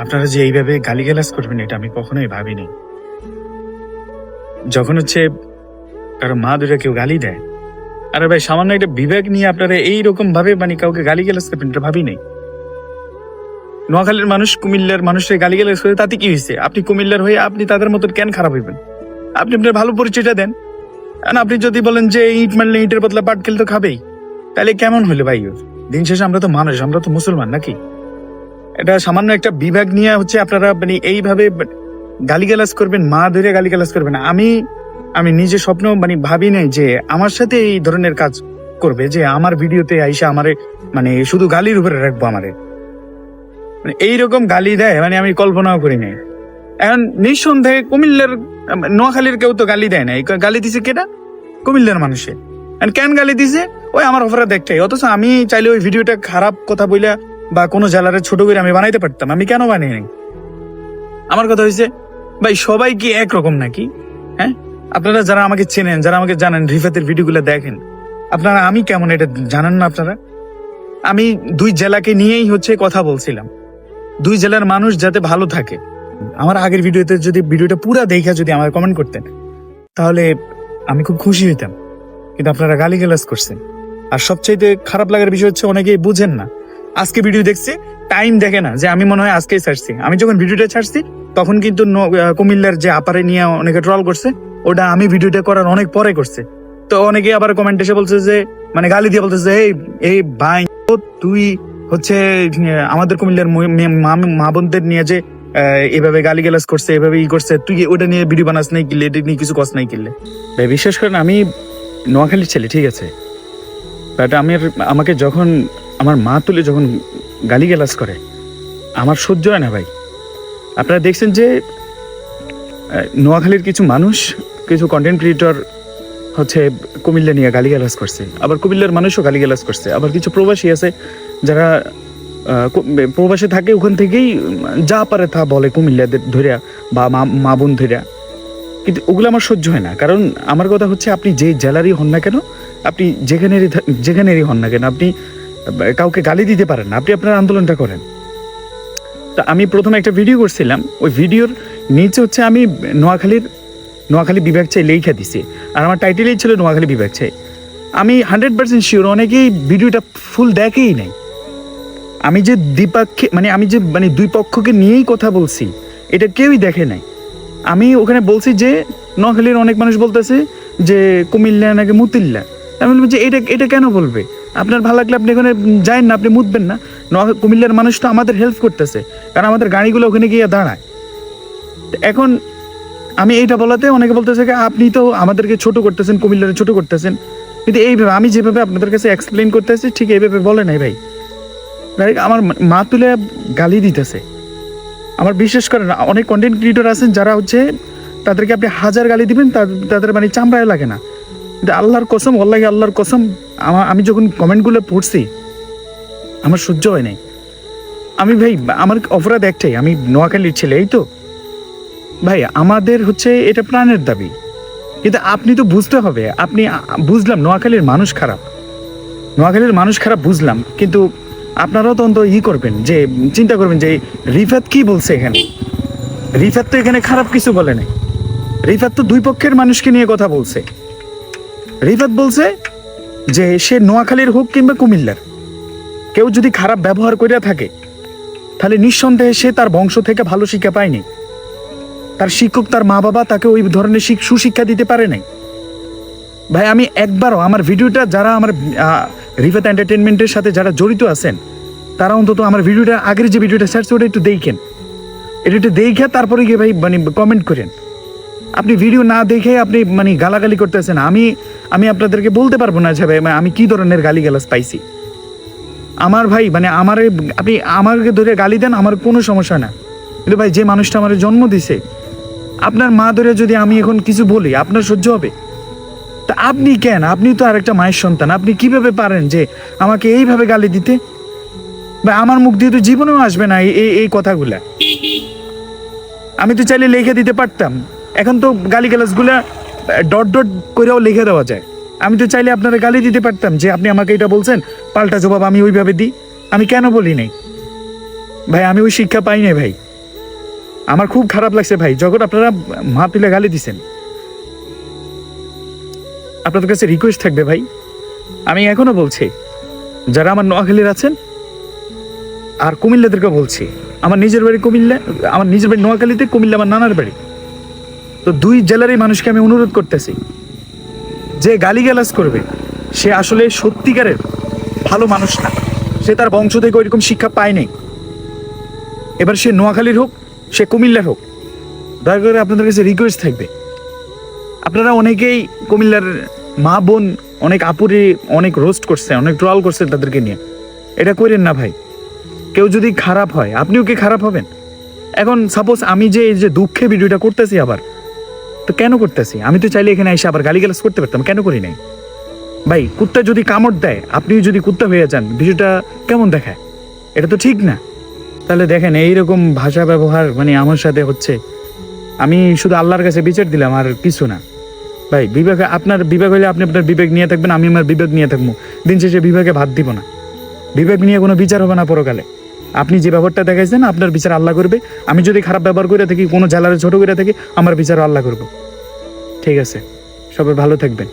আপনারা যে এইভাবে গালিগালাজ করবেন, এটা আমি কখনোই ভাবিনি। যখন হচ্ছে কারও মা দুটা কেউ গালি দেয়, আরে ভাই, সামান্য একটা বিবেক নিয়ে আপনারা এইরকম ভাবে মানে কাউকে গালিগালাজ করবেন, এটা ভাবি নাই নোয়াখালীর মানুষ, কুমিল্লার মানুষের গালিগালাজ করে, তাতে কি হয়েছে? আপনি কুমিল্লার হয়ে আপনি তাদের মতন কেন খারাপ হইবেন? আপনি আপনার ভালো পরিচয়টা দেন। আর আপনি যদি বলেন যে ইট মারলে ইটের বদলা পাট খেলে তো খাবেই, তাহলে কেমন হলো ভাই দিন শেষে আমরা তো মানুষ, আমরা তো মুসলমান নাকি? এটা সামান্য একটা বিভাগ নিয়ে হচ্ছে আপনারা মানে এইভাবে গালিগালাজ করবেন, মা ধরে গালিগালাজ করবেন আমি আমি নিজে স্বপ্ন মানে ভাবি নাই যে আমার সাথে এই ধরনের কাজ করবে, যে আমার ভিডিওতে আইসা আমারে মানে শুধু গালির উপরে রাখব আমারে। মানে এইরকম গালি দেয় মানে আমি কল্পনাও করি নাই। এখন নিঃসন্দেহে কুমিল্লার, নোয়াখালীর কেউ তো গালি দেয় না গালি দিছে কেটা কুমিল্লার মানুষে। কেন গালি দিছে? ওই আমার অপরাধ একটাই। অথচ আমি চাইলে ওই ভিডিওটা খারাপ কথা বইলা বা কোনো জেলারে ছোট করে আমি বানাইতে পারতাম। আমি কেন বানিয়ে আমার কথা হয়েছে ভাই, সবাই কি একরকম নাকি? হ্যাঁ? আপনারা যারা আমাকে চেনেন, যারা আমাকে জানেন, রিফাতের ভিডিওগুলো দেখেন, আপনারা, আমি কেমন এটা জানেন না আপনারা? আমি দুই জেলাকে নিয়েই হচ্ছে কথা বলছিলাম। দুই জেলার মানুষ যাতে ভালো থাকে। আমার আগের ভিডিওতে যদি, ভিডিওটা পুরো দেখে যদি আমার কমেন্ট করতেন, তাহলে আমি খুব খুশি হইতাম। কিন্তু আপনারা গালিগালাজ করছেন। আর সবচাইতে খারাপ লাগার বিষয় হচ্ছে, অনেকেই বুঝেন না। আজকে ভিডিও দেখছে টাইম দেখে না, যে আমি মনে হয় আজকেই ছাড়ছি। আমি যখন ভিডিওটা ছাড়ছি, তখন কিন্তু কুমিল্লার যে আপারে নিয়ে অনেকে ট্রল করছে, ওটা আমি ভিডিওটা করার অনেক পরে করছে। তো অনেকে আবার কমেন্ট এসে বলছে যে মানে গালি দিয়ে বলতেছে, এই এই ভাই তুই হচ্ছে আমাদের কুমিল্লার মা- বোনদের নিয়ে যে এভাবে গালি গালাজ করছে, এভাবে ই করছে, তুই ওটা নিয়ে ভিডিও বানাস নাই কিনলে এটা নিয়ে কিছু কস নাই কিনলে ভাই, বিশ্বাস করেন, আমি নোয়াখালীর ছেলে, ঠিক আছে? বাট আমি আমাকে যখন আমার মা তুলে যখন গালি গালাজ করে, আমার সহ্য হয় না ভাই। আপনারা দেখছেন যে নোয়াখালীর কিছু মানুষ, কিছু কন্টেন্ট ক্রিয়েটর হচ্ছে কুমিল্লা নিয়ে গালিগালাজ করছে। আবার কুমিল্লার মানুষও গালিগালাজ করছে। আবার কিছু প্রবাসী আছে যারা প্রবাসে থাকে, ওখান থেকেই যা পারে তা বলে কুমিল্লাদের ধরিয়া বা মা- বোন ধরিয়া কিন্তু ওগুলো আমার সহ্য হয় না। কারণ আমার কথা হচ্ছে, আপনি যে জেলারই হন না কেন, আপনি যেখানেরই যেখানেরই হন না কেন, আপনি কাউকে গালি দিতে পারেন না। আপনি আপনার আন্দোলনটা করেন। তা আমি প্রথমে একটা ভিডিও করছিলাম। ওই ভিডিওর নিচে হচ্ছে আমি নোয়াখালীর নোয়াখালী বিভাগ চাই লেখা দিছি। আর আমার টাইটেলেই ছিল নোয়াখালী বিভাগ চাই। আমি হান্ড্রেড পার্সেন্ট শিওর, অনেকেই ভিডিওটা ফুল দেখেই নাই। আমি যে দ্বিপাক্ষে মানে আমি যে মানে দুই পক্ষকে নিয়েই কথা বলছি, এটা কেউই দেখে নাই। আমি ওখানে বলছি যে, নোয়াখালীর অনেক মানুষ বলতেছে যে, কুমিল্লা নাকি মুতিল্লা। আমি বললাম যে, এটা এটা কেন বলবে? আপনার ভালো লাগলে আপনি ওখানে যায়েন না আপনি মুতবেন না। কুমিল্লার মানুষ তো আমাদের হেল্প করতেছে কারণ আমাদের গাড়িগুলো ওখানে গিয়ে দাঁড়ায়। এখন আমি এইটা বলাতে অনেকে বলতেছে যে আপনি তো আমাদেরকে ছোট করতেছেন কুমিল্লারে ছোট করতেছেন। কিন্তু এইভাবে আমি যেভাবে আপনাদের কাছে এক্সপ্লেন করতেছি ঠিক এইভাবে বলে নাই ভাই। আমার মা তুলে গালি দিতেছে। আমার বিশেষ করে না, অনেক কন্টেন্ট ক্রিয়েটর আছেন যারা হচ্ছে তাদেরকে আপনি হাজার গালি দিবেন তাদের মানে চামড়ায় লাগে না। আল্লাহর কসম অল্লাহি আল্লাহর কসম আমার আমি যখন কমেন্টগুলো পড়ছি, আমার সহ্য হয় নাই। আমি ভাই, আমার অপরাধ একটাই, আমি নোয়াখালীর ছেলে, এই তো। ভাই, আমাদের হচ্ছে এটা প্রাণের দাবি। কিন্তু আপনি তো বুঝতে হবে, আপনি বুঝলাম নোয়াখালীর মানুষ খারাপ। নোয়াখালীর মানুষ খারাপ বুঝলাম, কিন্তু আপনারাও তো অন্তত ই করবেন, যে চিন্তা করবেন যে রিফাত কি বলছে এখানে? রিফাত তো এখানে খারাপ কিছু বলে নাই। রিফাত তো দুই পক্ষের মানুষকে নিয়ে কথা বলছে। রিফাত বলছে যে সে নোয়াখালীর হোক কিংবা কুমিল্লার, কেউ যদি খারাপ ব্যবহার করিয়া থাকে, তাহলে নিঃসন্দেহে সে তার বংশ থেকে ভালো শিক্ষা পায়নি। তার শিক্ষক, তার মা বাবা তাকে ওই ধরনের শিক- সুশিক্ষা দিতে পারে নাই। ভাই, আমি একবারও আমার ভিডিওটা যারা আমার রিফাত এন্টারটেনমেন্টের সাথে যারা জড়িত আছেন, তারা অন্তত আমার ভিডিওটা আগের যে ভিডিওটা ছাড়ছে ওটা একটু দেখেন। এটা একটু দেখে তারপরে গিয়ে ভাই মানে কমেন্ট করেন। আপনি ভিডিও না দেখে আপনি মানে গালাগালি করতেছেন, আমি আমি আপনাদেরকে বলতে পারব না যে মানে আমি কি ধরনের গালি গালাজ পাইছি। আমার ভাই মানে আমার, আপনি আমাকে ধরে গালি দেন, আমার কোনো সমস্যা না। কিন্তু ভাই, যে মানুষটা আমার জন্ম দিছে, আপনার মা ধরে যদি আমি এখন কিছু বলি, আপনার সহ্য হবে? তা আপনি কেন? আপনি তো আরেকটা মায়ের সন্তান, আপনি কীভাবে পারেন যে আমাকে এইভাবে গালি দিতে? বা আমার মুখ দিয়ে তো জীবনেও আসবে না এই- এই কথাগুলা। আমি তো চাইলে লিখে দিতে পারতাম। এখন তো গালি গুলা ডট ডট করেও লিখে দেওয়া যায়। আমি তো চাইলে আপনারা গালি দিতে পারতাম যে আপনি আমাকে এটা বলছেন, পাল্টা জবাব আমি ওইভাবে দিই। আমি কেন বলি নাই? ভাই, আমি ওই শিক্ষা পাই নাই ভাই। আমার খুব খারাপ লাগছে ভাই, যখন আপনারা মা তুলে গালি দিছেন। আপনাদের কাছে রিকোয়েস্ট থাকবে ভাই। আমি এখনও বলছি, যারা আমার নোয়াখালীর আছেন, আর কুমিল্লাদেরকে বলছি, আমার নিজের বাড়ি কুমিল্লা, আমার নিজের বাড়ি নোয়াখালীতে, কুমিল্লা আমার নানার বাড়ি। তো দুই জেলারই মানুষকে আমি অনুরোধ করতেছি, যে গালিগালাজ করবে, সে আসলে সত্যিকারের ভালো মানুষ না। সে তার বংশ থেকে ওইরকম শিক্ষা পায়নি এবার সে নোয়াখালীর হোক, সে কুমিল্লার হোক, দয়া করে আপনাদের কাছে রিকোয়েস্ট থাকবে। আপনারা অনেকেই কুমিল্লার মা বোন অনেক আপুরে, অনেক রোস্ট করছে, অনেক ট্রল করছে তাদেরকে নিয়ে। এটা করেন না ভাই। কেউ যদি খারাপ হয়, আপনিও কি খারাপ হবেন? এখন সাপোজ আমি যে এই যে দুঃখে ভিডিওটা করতেছি আবার তো কেন করতেছি? আমি তো চাইলে এখানে এসে আবার গালিগালাজ করতে পারতাম, কেন করি নাই? ভাই, কুত্তা যদি কামড় দেয়, আপনিও যদি কুত্তা হয়ে যান, বিষয়টা কেমন দেখায়? এটা তো ঠিক না। তাহলে দেখেন, এইরকম ভাষা ব্যবহার মানে আমার সাথে হচ্ছে, আমি শুধু আল্লাহর কাছে বিচার দিলাম আর কিছু না। ভাই, বিবেক, আপনার বিবেক হলে আপনি আপনার বিবেক নিয়ে থাকবেন, আমি আমার বিবেক নিয়ে থাকব। দিন শেষে বিবেকে ভাত দিব না। বিবেক নিয়ে কোনো বিচার হবে না পরকালে। আপনি যে ব্যবহারটা দেখাইছেন, আপনার বিচার আল্লাহ করবে। আমি যদি খারাপ ব্যবহার করে থাকি, কোনো জেলারে ছোটো করে থাকি, আমার বিচার আল্লাহ করব। ঠিক আছে। সবাই ভালো থাকবেন।